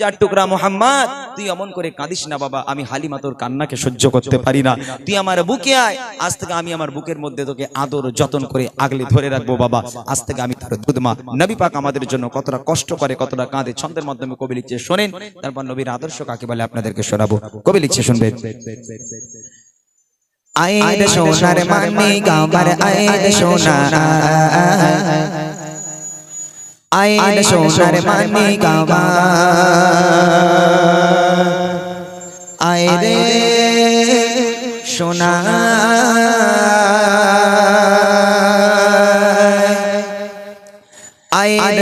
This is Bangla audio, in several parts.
যার টুকরা মোহাম্মদ, তুই অমন করে কাঁদিস না বাবা, আমি হালিমা তোর কান্নাকে সহ্য করতে পারি না। তুই আমার বুকে আয়, আজ থেকে আমি আমার বুকের মধ্যে তোকে আদর যতন করে আগলে ধরে রাখব বাবা, আজ থেকে আমি তার দুধমা। নবী পাক আমাদের জন্য কতটা কষ্ট করে, কতটা কাঁদে। ছন্দের মাধ্যমে কবি লিখছে, শোনেন, তারপর নবীর আদর্শ কাকে বলে আপনাদেরকে শোনাবো। কবি লিখছে, শুনবে। আইন সোনার মানি সোনা আইন সোনার মানি গাবা আয় রে সোনা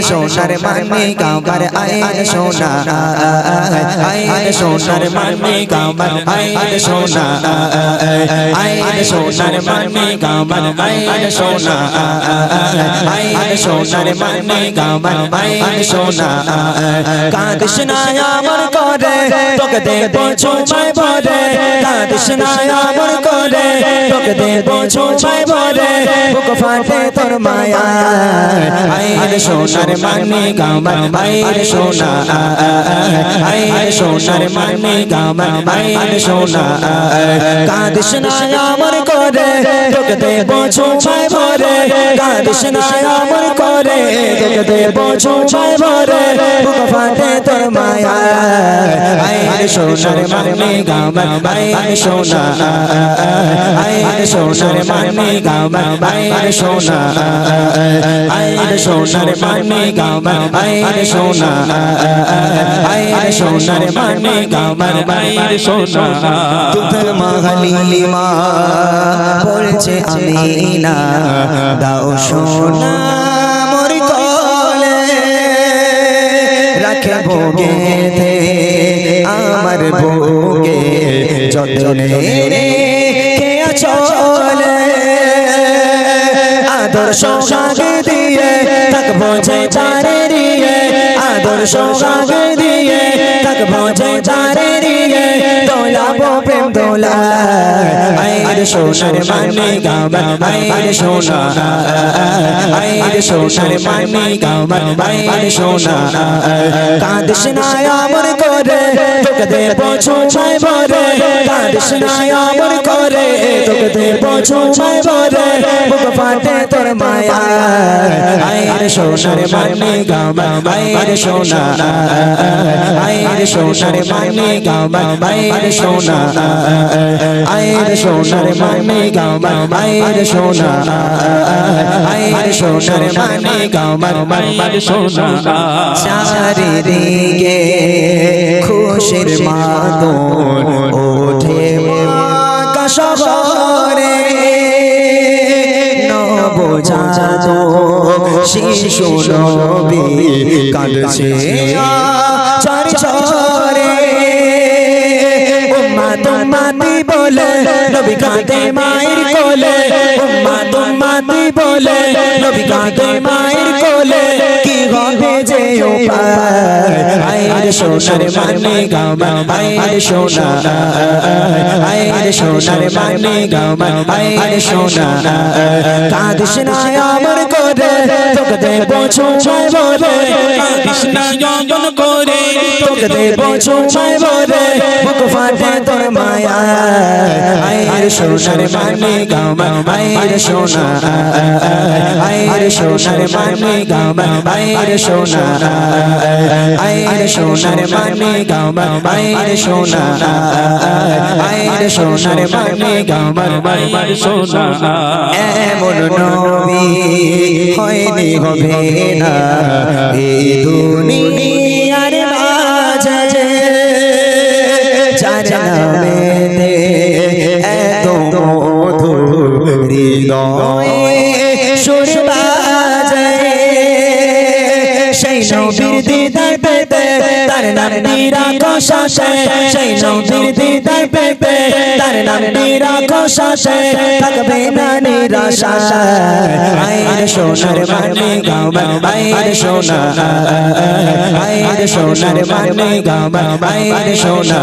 সোনার মানি গাবার আইন সোনা। আইন সোনার মানি গাবার আইন সোনা। আইন সোনার মানি গাবার আইন সোনা। আইন সোনার মানি গাবার আইন সোনা। কাঁদিস না আমার করে তোকে দেব ছোমায় ভরে। না আমার করে তোকে দেব ছোমায় ভরে বুক ফাটে তোর মায়া আইন সোনার মানি গাবার আইন সোনা আইন সোনার মানি গাবার আইন সোনা। কাঁদিস না আমার করে তোকে দেব ছয় ভরে, কাঁদিস না করে তোকে দেব ছয় ভরে, বুক ফাটে তোর মায়া। আয় সোনার মানে গামা আয় সোনা সোনার মানি গাবার আইন সোনা আইন সোনার মানি গাবার আইন সোনা আইন সোনার মানি গাবার আইন সোনা। দুধের মাহালিমা বলছে আমি না দাও সোনা মোর কলে রাখে ভোগে আমার ভোগে যতনে আদর্শ সাগে দিয়ে, তাক বোঝে চারে রিয়ে আদর্শ সাগে দিয়ে, তাক বোঝে চারে রিয়ে দোলাবো প্রেম দোলা। আইর সোনার মানে গাবা আইর সোনা আইর সোনার মানে গাবা আইর সোনা কাঁদিস না আমার করে, তোকে দেব ছোঁছায় ভরে। আমার করে তোকে দেব ছোঁছায় ভরে বুক ফাটে তোর মায়া। আইর সোনার মানে গাবা আইর সোনা। আইর সোনার মানে গাবা আইর সোনা। আইর সোনার মানে গাবা আইর সোনা। আইর সোনার মানে আইর সোনা। খুশির মাদন শিশু নবী কাঁদছে চার চরে উম্মা তুম্মাতি বলে নবী কাঁদে মায়ের কোলে উম্মা তুম্মাতি বলে? নবী কাঁদে, মায়ের কোলে। হবে যে মানে মানে করে দেব ছোঁছায় বলে বুক ফাটে তোর মায়া আইর সোনার মানে গামা আইর সোনা আইর সোনার মানে গামা আইর সোনা আইর সোনার মানে গামা আইর সোনা আইর সোনার মানে গামা আইর সোনা এমন নবী হয়নি হবে না এই দুনিয়ার নবীর দিদার পেতে তার নাম নিরাখো শাসে সেই নবীর দিদার পেতে তার নাম নিরাখো শাসে থাকবে না নিরাশা আইর সোনার মানে গাওয়া আইর সোনা আইর সোনার মানে গাওয়া আইর সোনা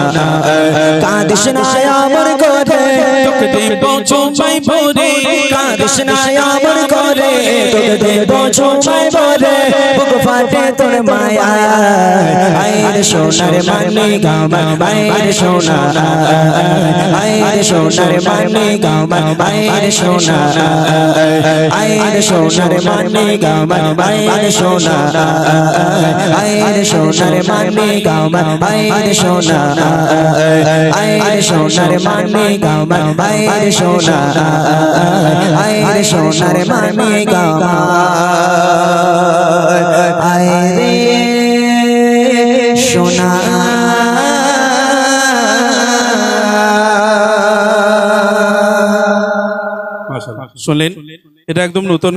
কাঁদিস না আমার করে তোকে দেব চোমাই ভরে। কাঁদিস না আমার করে তোকে দেব চোমাই ভরে। বুক ফাটে তোর মায়া। আয়ের সোনার মানে গাও আয়ের সোনা। আয়ের সোনার মানে গাও আয়ের সোনা। আয়ের সোনার মানে গাও আয়ের সোনা। আয়ের সোনার মানে গাও আয়ের সোনা। আয়ের সোনার মানে আয়ের সোনা। আয়ের সোনার মানে গাও আয়ে সোনা মাশাআল্লাহ। শুনলেন এটা একদম নতুন